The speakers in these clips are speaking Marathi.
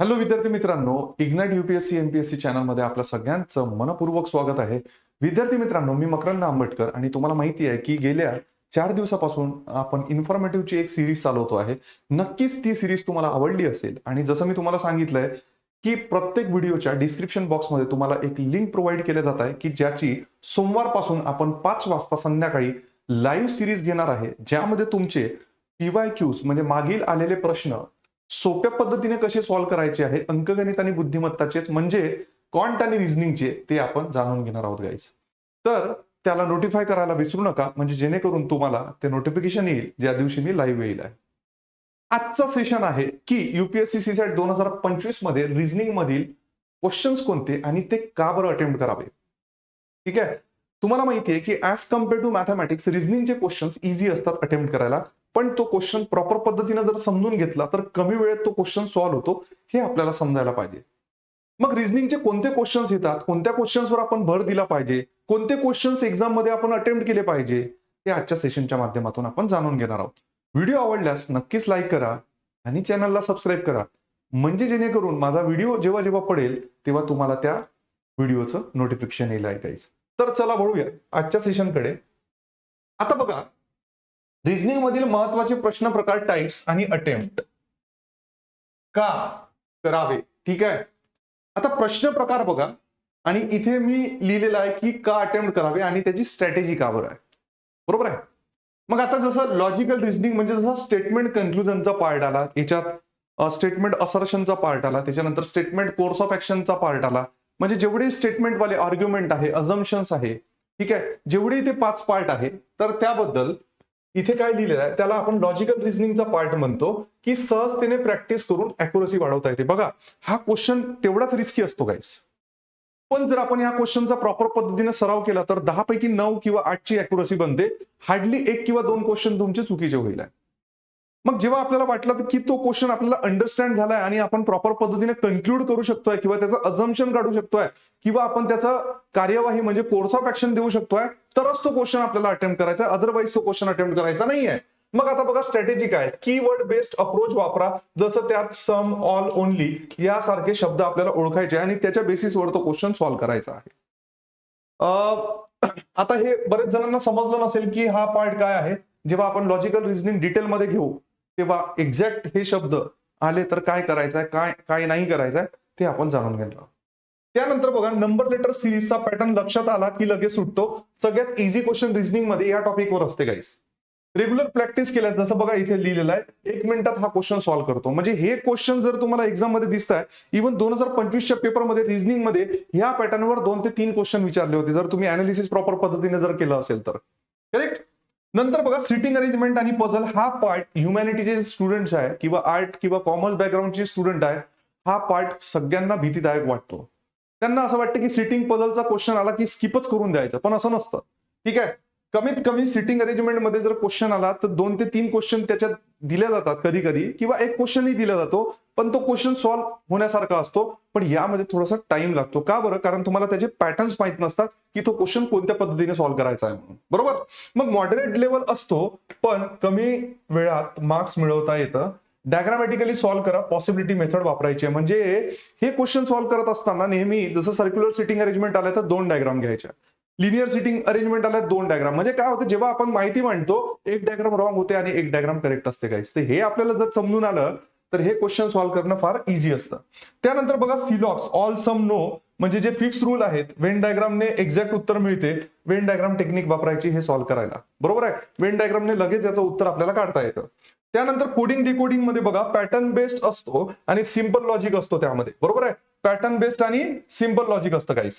हॅलो विद्यार्थी मित्रांनो इग्नाइट युपीएससी एमपीएससी चॅनलमध्ये आपलं सगळ्यांचं मनपूर्वक स्वागत आहे. विद्यार्थी मित्रांनो मी मकरंद आंबेडकर आणि तुम्हाला माहिती आहे की गेल्या चार दिवसापासून आपण इन्फॉर्मेटिव्हची एक सिरीज चालवतो आहे. नक्कीच ती सिरीज तुम्हाला आवडली असेल. आणि जसं मी तुम्हाला सांगितलंय की प्रत्येक व्हिडिओच्या डिस्क्रिप्शन बॉक्समध्ये तुम्हाला एक लिंक प्रोव्हाइड केले जात आहे की ज्याची सोमवारपासून आपण पाच वाजता संध्याकाळी लाईव्ह सिरीज घेणार आहे. ज्यामध्ये तुमचे पीवाय क्यूज म्हणजे मागील आलेले प्रश्न सोप्या पद्धतीने कसे सॉल्व्ह करायचे आहे अंकगणित आणि बुद्धिमत्ताचेच म्हणजे कॉन्ट आणि रिझनिंगचे ते आपण जाणून घेणार आहोत गाईज तर त्याला नोटिफाय करायला विसरू नका म्हणजे जेणेकरून तुम्हाला ते नोटिफिकेशन येईल ज्या दिवशी मी लाईव्ह येईल. आहे आजचा सेशन आहे की युपीएससी सीसॅट दोन हजार पंचवीसमध्ये रिझनिंग मधील क्वेश्चन्स कोणते आणि ते का बरं अटेम्प्ट करावे? ठीक आहे? तुम्हाला माहिती आहे की ऍज कंपेअर टू मॅथमॅटिक्स रिझनिंगचे क्वेश्चन्स इझी असतात अटेम्प्ट करायला. पण तो क्वेश्चन प्रॉपर पद्धतीने जर समजून घेतला तर कमी वेळेत तो क्वेश्चन सॉल्व्ह होतो हे आपल्याला समजायला पाहिजे. मग रिझनिंगचे कोणते क्वेश्चन्स येतात? कोणत्या क्वेश्चन्सवर आपण भर दिला पाहिजे? कोणते क्वेश्चन्स एक्झाममध्ये आपण अटेम्प्ट केले पाहिजे? ते आजच्या सेशनच्या माध्यमातून आपण जाणून घेणार आहोत. व्हिडिओ आवडल्यास नक्कीच लाईक करा आणि चॅनलला सबस्क्राईब करा. म्हणजे जेणेकरून माझा व्हिडिओ जेव्हा जेव्हा पडेल तेव्हा तुम्हाला त्या व्हिडिओचं नोटिफिकेशन येईल ऐकायचं. तर चला बघूया आजच्या सेशनकडे आता बघा रिझनिंग मधील महत्त्वाचे प्रश्न प्रकार टाइप्स आणि अटेम्प्ट का करावे? ठीक आहे? आता प्रश्न प्रकार बघा. आणि इथे मी लिहिलेलं आहे की का अटेम्प्ट करावे आणि त्याची स्ट्रॅटेजी का बरं आहे? बरोबर आहे? मग आता जसं लॉजिकल रिझनिंग म्हणजे जसं स्टेटमेंट कन्क्लुजनचा पार्ट आला याच्यात स्टेटमेंट असर्शनचा पार्ट आला त्याच्यानंतर स्टेटमेंट कोर्स ऑफ ऍक्शनचा पार्ट आला. म्हणजे जेवढे स्टेटमेंट वाले आर्ग्युमेंट आहे अझम्पन्स आहे ठीक आहे? जेवढे इथे पाच पार्ट आहे तर त्याबद्दल इथे काय लिहिलेलं आहे? त्याला आपण लॉजिकल रिझनिंगचा पार्ट म्हणतो की सहजतेने प्रॅक्टिस करून अॅक्युरसी वाढवता येते. बघा हा क्वेश्चन तेवढाच रिस्की असतो गाईस पण जर आपण या क्वेश्चनचा प्रॉपर पद्धतीने सराव केला तर दहा पैकी नऊ किंवा आठची अॅक्युरसी बनते. हार्डली एक किंवा दोन क्वेश्चन तुमचे चुकीचे होईल. मग जेव्हा आपल्याला वाटलं की तो क्वेश्चन आपल्याला अंडरस्टँड झालाय आणि आपण प्रॉपर पद्धतीने कन्क्लूड करू शकतोय किंवा त्याचं अझम्पन काढू शकतोय किंवा आपण त्याचा कार्यवाही म्हणजे कोर्स ऑफ ऍक्शन देऊ शकतोय तरच तो क्वेश्चन आपल्याला अटेम्प्ट करायचा. अदरवाईज तो क्वेश्चन अटेम्प्ट करायचा नाहीये. मग आता बघा स्ट्रॅटेजी काय? कीवर्ड बेस्ड अप्रोच वापरा. जसं त्यात सम ऑल ओनली यासारखे शब्द आपल्याला ओळखायचे आणि त्याच्या बेसिसवर तो क्वेश्चन सॉल्व्ह करायचा आहे. आता हे बरेच जणांना समजलं नसेल की हा पार्ट काय आहे? जेव्हा आपण लॉजिकल रिझनिंग डिटेलमध्ये घेऊ तेव्हा एक्झॅक्ट हे शब्द आले तर काय करायचं आहे काय काय नाही करायचं आहे ते आपण जाणून घेतलं त्यानंतर बघा नंबर लेटर सिरीजचा पॅटर्न लक्षात आला की लगेच सुटतो. सगळ्यात इझी क्वेश्चन रिझनिंगमध्ये या टॉपिकवर असते गाईस रेग्युलर प्रॅक्टिस केल्या जसं बघा इथे लिहिलेलं आहे एक मिनिटात हा क्वेश्चन सॉल्व्ह करतो. म्हणजे हे क्वेश्चन जर तुम्हाला एक्झाममध्ये दिसत आहे इव्हन दोन हजार पंचवीसच्या पेपरमध्ये रिझनिंगमध्ये ह्या पॅटर्नवर दोन ते तीन क्वेश्चन विचारले होते. जर तुम्ही अनालिसिस प्रॉपर पद्धतीने जर केलं असेल तर. करेक्ट नंतर बघा सिटिंग अरेंजमेंट आणि पझल हा पार्ट ह्युमॅनिटीचे स्टुडंट्स आहे किंवा आर्ट किंवा कॉमर्स बॅकग्राऊंडचे स्टुडंट आहे हा पार्ट सगळ्यांना भीतीदायक वाटतो. त्यांना असं वाटतं की सिटिंग पझलचा क्वेश्चन आला की स्किपच करून द्यायचं पण असं नसतं. ठीक आहे? कमीत कमी सिटिंग अरेंजमेंटमध्ये जर क्वेश्चन आला तर दोन ते तीन क्वेश्चन त्याच्यात दिल्या जातात कधी कधी किंवा एक क्वेश्चनही दिला जातो पण तो क्वेश्चन सॉल्व्ह होण्यासारखा असतो. पण यामध्ये थोडासा टाइम लागतो. का बरं? कारण तुम्हाला त्याचे पॅटर्न्स माहीत नसतात की तो क्वेश्चन कोणत्या पद्धतीने सॉल्व्ह करायचा आहे म्हणून. बरोबर? मग मॉडरेट लेवल असतो पण कमी वेळात मार्क्स मिळवता येतं. डायग्रामॅटिकली सॉल्व्ह करा पॉसिबिलिटी मेथड वापरायची. म्हणजे हे क्वेश्चन सॉल्व्ह करत असताना नेहमी जसं सर्क्युलर सिटिंग अरेंजमेंट आलं तर दोन डायग्राम घ्यायच्या. लिनियर सिटिंग अरेंजमेंट आल्या दोन डायग्राम म्हणजे काय होतं जेव्हा आपण माहिती मांडतो एक डायग्राम रॉंग होते आणि एक डायग्राम करेक्ट असते काहीच तर हे आपल्याला जर समजून आलं तर हे क्वेश्चन सॉल्व्ह करणं फार इझी असतं. त्यानंतर बघा सिलॉक्स ऑल सम नो म्हणजे जे फिक्स रूल आहेत वेन डायग्रामने एक्झॅक्ट उत्तर मिळते. वेन डायग्राम टेक्निक वापरायची हे सॉल्व्ह करायला. बरोबर आहे? वेन डायग्रामने लगेच याचं उत्तर आपल्याला काढता येतं. त्यानंतर कोडिंग डिकोडिंगमध्ये बघा पॅटर्न बेस्ड असतो आणि सिंपल लॉजिक असतो त्यामध्ये. बरोबर आहे? पॅटर्न बेस्ड आणि सिंपल लॉजिक असतं काहीच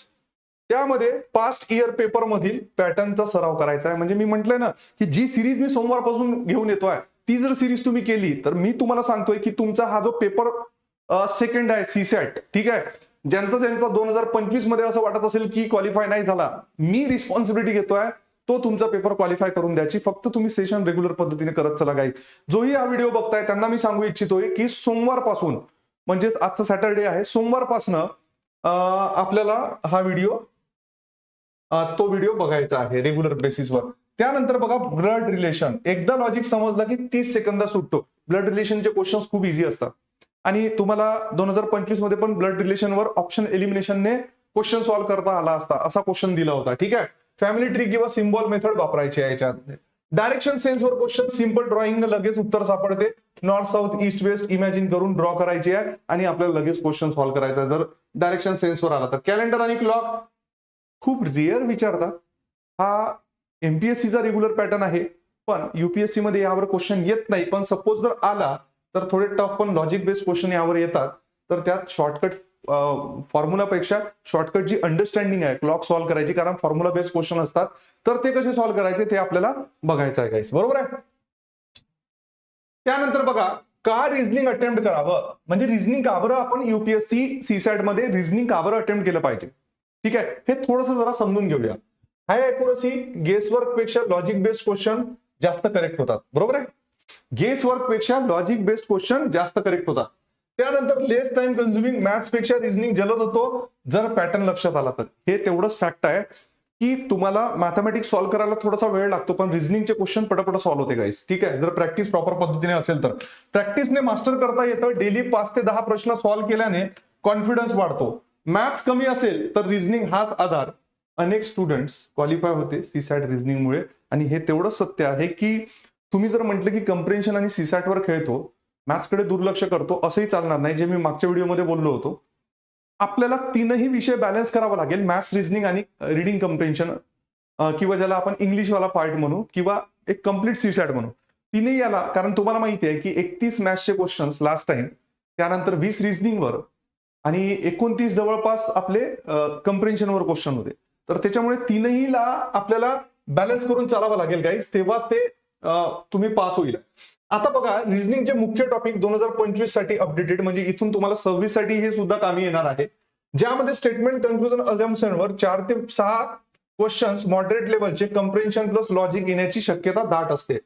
त्यामध्ये पास्ट इयर पेपर मधील पॅटर्नचा सराव करायचा आहे. म्हणजे मी म्हटलंय ना की जी सिरीज मी सोमवारपासून घेऊन येतोय ती जर सिरीज तुम्ही केली तर मी तुम्हाला सांगतोय की तुमचा हा जो पेपर सेकंड आहे सीसॅट ठीक आहे? ज्यांचा ज्यांचा दोन हजार पंचवीसमध्ये असं वाटत असेल की क्वालिफाय नाही झाला मी रिस्पॉन्सिबिलिटी घेतोय तो तुमचा पेपर क्वालिफाय करून द्यायची. फक्त तुम्ही सेशन रेग्युलर पद्धतीने करत चला गाईत जोही हा व्हिडिओ बघताय त्यांना मी सांगू इच्छितोय की सोमवारपासून म्हणजेच आजचा सॅटरडे आहे सोमवारपासनं आपल्याला हा व्हिडिओ तो व्हिडिओ बघायचा आहे रेग्युलर बेसिसवर त्यानंतर बघा ब्लड रिलेशन एकदा लॉजिक समजलं की तीस सेकंदात सुटतो. ब्लड रिलेशनचे क्वेश्चन खूप इझी असतात. आणि तुम्हाला दोन हजार पंचवीसमध्ये पण ब्लड रिलेशनवर ऑप्शन एलिमिनेशनने क्वेश्चन सॉल्व्ह करता आला असता असा क्वेश्चन दिला होता ठीक आहे? फॅमिली ट्री किंवा सिम्बॉल मेथड वापरायची आहे याच्यात. डायरेक्शन सेन्सवर क्वेश्चन सिंपल ड्रॉइंग लगेच उत्तर सापडते. North south east west imagine करून ड्रॉ करायची आहे आणि आपल्याला लगेच क्वेश्चन सॉल्व्ह करायचा आहे. जर डायरेक्शन सेन्सवर आला तर. कॅलेंडर आणि क्लॉक खूप रिअर विचारतात. हा एमपीएससीचा रेग्युलर पॅटर्न आहे पण युपीएससी मध्ये यावर क्वेश्चन येत नाही. पण सपोज जर आला तर थोडे टफ पण लॉजिक बेस्ड क्वेश्चन यावर येतात. तर त्यात शॉर्टकट फॉर्म्युलापेक्षा शॉर्टकट जी अंडरस्टँडिंग आहे क्लॉक सॉल्व्ह करायची. कारण फॉर्म्युला बेस्ड क्वेश्चन असतात. तर ते कसे सॉल्व्ह करायचे ते आपल्याला बघायचं आहे गाईस बरोबर आहे? त्यानंतर बघा का रिझनिंग अटेम्प्ट करावं? म्हणजे रिझनिंग का बरं आपण युपीएससी सीसॅटमध्ये रिझनिंग का बरं अटेम्प्ट केलं पाहिजे? ठीक आहे? हे थोडंसं जरा समजून घेऊया. हाय अॅक्युरसी गेस वर्कपेक्षा लॉजिक बेस्ड क्वेश्चन जास्त करेक्ट होतात. बरोबर आहे? गेस वर्कपेक्षा लॉजिक बेस्ड क्वेश्चन जास्त करेक्ट होतात. त्यानंतर लेस टाइम कन्झ्युमिंग मॅथ्सपेक्षा रिझनिंग जलद होतो जर पॅटर्न लक्षात आला तर. हे तेवढंच फॅक्ट आहे की तुम्हाला मॅथमॅटिक्स सॉल्व्ह करायला थोडासा वेळ लागतो पण रिझनिंगचे क्वेश्चन पटापट सॉल्व्ह होते गाईस ठीक आहे? जर प्रॅक्टिस प्रॉपर पद्धतीने असेल तर. प्रॅक्टिसने मास्टर करता येतं. डेली पाच ते दहा प्रश्न सॉल्व्ह केल्याने कॉन्फिडन्स वाढतो. मॅथ्स कमी असेल तर रिझनिंग हाच आधार. अनेक स्टुडंट्स क्वालिफाय होते सीसॅट रिझनिंगमुळे आणि हे तेवढंच सत्य आहे की तुम्ही जर म्हटलं की कम्प्रेन्शन आणि सीसॅटवर खेळतो मॅथ्सकडे दुर्लक्ष करतो असंही चालणार नाही जे मी मागच्या व्हिडिओमध्ये बोललो होतो. आपल्याला तीनही विषय बॅलन्स करावा लागेल मॅथ्स रिझनिंग आणि रिडिंग कम्प्रेन्शन किंवा ज्याला आपण इंग्लिशवाला पार्ट म्हणू किंवा एक कंप्लीट सीसॅट म्हणू. तिनेही याला कारण तुम्हाला माहिती आहे की एकतीस मॅथ्सचे क्वेश्चन्स लास्ट टाइम त्यानंतर वीस रिझनिंगवर आणि एकोणतीस जवळपास आपले कम्प्रेन्शनवर क्वेश्चन होते. तर त्याच्यामुळे तीनही ला आपल्याला बॅलन्स करून चालावं लागेल गाईज तेव्हाच ते तुम्ही पास होईल. आता बघा रिझनिंगचे मुख्य टॉपिक दोन हजार पंचवीससाठी अपडेटेड म्हणजे इथून तुम्हाला सव्वीससाठी हे सुद्धा कामी येणार आहे. ज्यामध्ये स्टेटमेंट कन्क्लुजन अजम्पशनवर चार ते सहा क्वेश्चन्स मॉडरेट लेवलचे कम्प्रेन्शन प्लस लॉजिक येण्याची शक्यता दाट असते.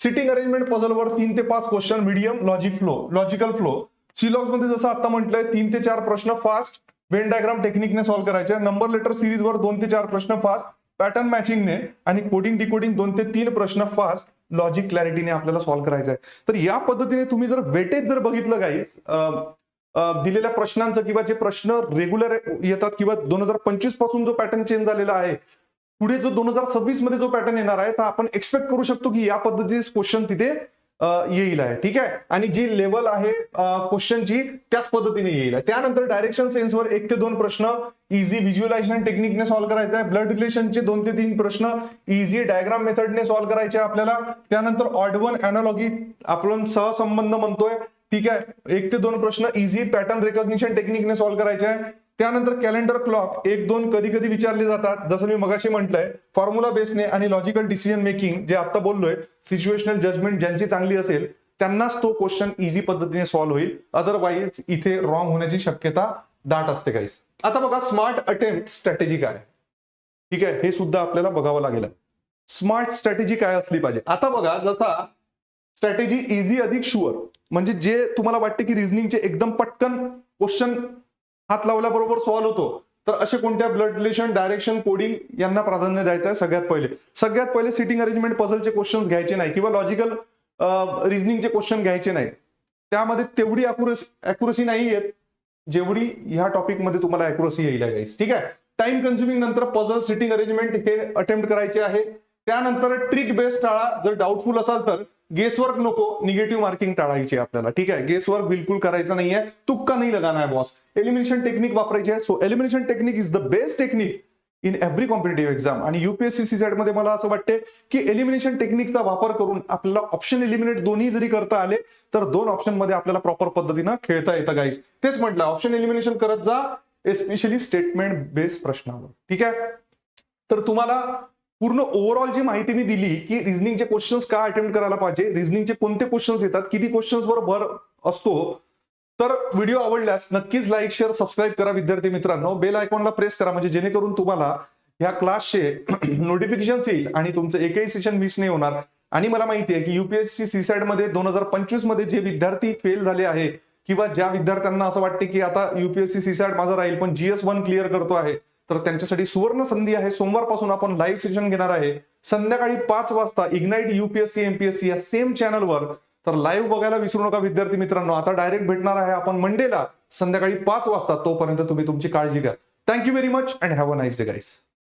सिटिंग अरेंजमेंट पझलवर तीन ते पाच question medium logic flow logical flow सिलॉक्समध्ये जसं आता म्हटलंय तीन ते चार प्रश्न फास्ट वेन डायग्राम टेक्निकने सॉल्व्ह करायचे. नंबर लेटर सिरीजवर दोन ते चार प्रश्न फास्ट पॅटर्न मॅचिंगने आणि कोडिंग डिकोडिंग दोन ते तीन प्रश्न फास्ट लॉजिक क्लॅरिटीने आपल्याला सॉल्व्ह करायचं आहे. तर या पद्धतीने तुम्ही जर वेटेज जर बघितलं काही दिलेल्या प्रश्नांचं किंवा जे प्रश्न रेग्युलर येतात किंवा दोन हजार पंचवीसपासून जो पॅटर्न चेंज झालेला आहे पुढे जो दोन हजार सव्वीसमध्ये जो पॅटर्न येणार आहे तर आपण एक्सपेक्ट करू शकतो की या पद्धतीचे क्वेश्चन तिथे येईल आहे. ठीक आहे? आणि जी लेवल आहे क्वेश्चनची त्याच पद्धतीने येईल आहे. त्यानंतर डायरेक्शन सेन्सवर एक ते दोन प्रश्न इझी व्हिज्युअलायझेशन टेक्निकने सॉल्व्ह करायचं आहे. ब्लड रिलेशनचे दोन ते तीन प्रश्न इझी डायग्राम मेथडने सॉल्व्ह करायचे आपल्याला. त्यानंतर ऑडवन अॅनॉलॉजी आपण सहसंबंध म्हणतोय. ठीक आहे? एक ते दोन प्रश्न इझी पॅटर्न रेकॉग्निशन टेक्निकने सॉल्व्ह करायचे आहे. त्यानंतर कॅलेंडर क्लॉक एक दोन कधी कधी विचारले जातात. जसं मी मगाशी म्हटलंय फॉर्म्युला बेसने आणि लॉजिकल डिसिजन मेकिंग जे आता बोललोय सिच्युएशनल जजमेंट ज्यांची चांगली असेल त्यांनाच तो क्वेश्चन इझी पद्धतीने सॉल्व्ह होईल. अदरवाईज इथे रॉंग होण्याची शक्यता दाट असते काहीच आता बघा स्मार्ट अटेम्प्ट स्ट्रॅटेजी काय? ठीक आहे हे सुद्धा आपल्याला बघावं लागेल. स्मार्ट स्ट्रॅटेजी काय असली पाहिजे? आता बघा जसा स्ट्रॅटेजी इझी अधिक शुअर म्हणजे जे तुम्हाला वाटते की रिझनिंगचे एकदम पटकन क्वेश्चन हात लावल्याबरोबर सॉल्व्ह होतो. तर असे कोणत्या ब्लड रिलेशन डायरेक्शन कोडिंग यांना प्राधान्य द्यायचं आहे सगळ्यात पहिले? सगळ्यात पहिले सिटिंग अरेंजमेंट पझलचे क्वेश्चन घ्यायचे नाही किंवा लॉजिकल रिझनिंगचे क्वेश्चन घ्यायचे नाही. त्यामध्ये तेवढी अॅक्युरसी नाही येत जेवढी ह्या टॉपिकमध्ये तुम्हाला अॅक्युरसी येईल गाईस ठीक आहे? टाइम कन्झ्युमिंग नंतर पझल सिटिंग अरेंजमेंट हे अटेम्प्ट करायचे आहे. त्यानंतर ट्रिक बेस्ड टाळा जर डाऊटफुल असाल तर गेसवर्क नको निगेटिव्ह मार्किंग टाळायची आपल्याला. ठीक आहे? गेसवर्क बिलकुल करायचं नाहीये. तुक्का नाही लगाना आहे बॉस एलिमिनेशन टेक्निक वापरायची आहे. So elimination technique is the best technique in every competitive exam आणि युपीएससी सीसॅटमध्ये मला असं वाटते की एलिमिनेशन टेक्निकचा वापर करून आपल्याला ऑप्शन एलिमिनेट दोन्ही जरी करता आले तर दोन ऑप्शनमध्ये आपल्याला प्रॉपर पद्धतीनं खेळता येतं गाईज तेच म्हटलं ऑप्शन एलिमिनेशन करत जा एस्पेशली स्टेटमेंट बेस्ड प्रश्नावर. ठीक आहे? तर तुम्हाला पूर्ण ओव्हरऑल जी माहिती मी दिली की रिझनिंगचे क्वेश्चन्स का अटेम्प्ट करायला पाहिजे रिझनिंगचे कोणते क्वेश्चन्स येतात किती क्वेश्चन्स वर भर असतो तर व्हिडिओ आवडल्यास नक्कीच लाईक शेअर सबस्क्राईब करा विद्यार्थी मित्रांनो. बेल आयकॉनला प्रेस करा म्हणजे जेणेकरून तुम्हाला ह्या क्लासचे नोटिफिकेशन येईल आणि तुमचं एकही सेशन मिस नाही होणार. आणि मला माहिती आहे की युपीएससी सीसॅटमध्ये दोन हजार पंचवीसमध्ये जे विद्यार्थी फेल झाले आहे किंवा ज्या विद्यार्थ्यांना असं वाटते की आता युपीएससी सीसॅट माझा राहील पण जीएस वन क्लिअर करतो आहे तर त्यांच्यासाठी सुवर्ण संधी आहे. सोमवारपासून आपण लाईव्ह सेशन घेणार आहे. संध्याकाळी पाच वाजता इग्नाईट युपीएससी एमपीएससी या सेम चॅनलवर तर लाईव्ह बघायला विसरू नका विद्यार्थी मित्रांनो. आता डायरेक्ट भेटणार आहे आपण मंडेला संध्याकाळी पाच वाजता तोपर्यंत तुम्ही तुमची काळजी घ्या. Thank you very much and have a nice day guys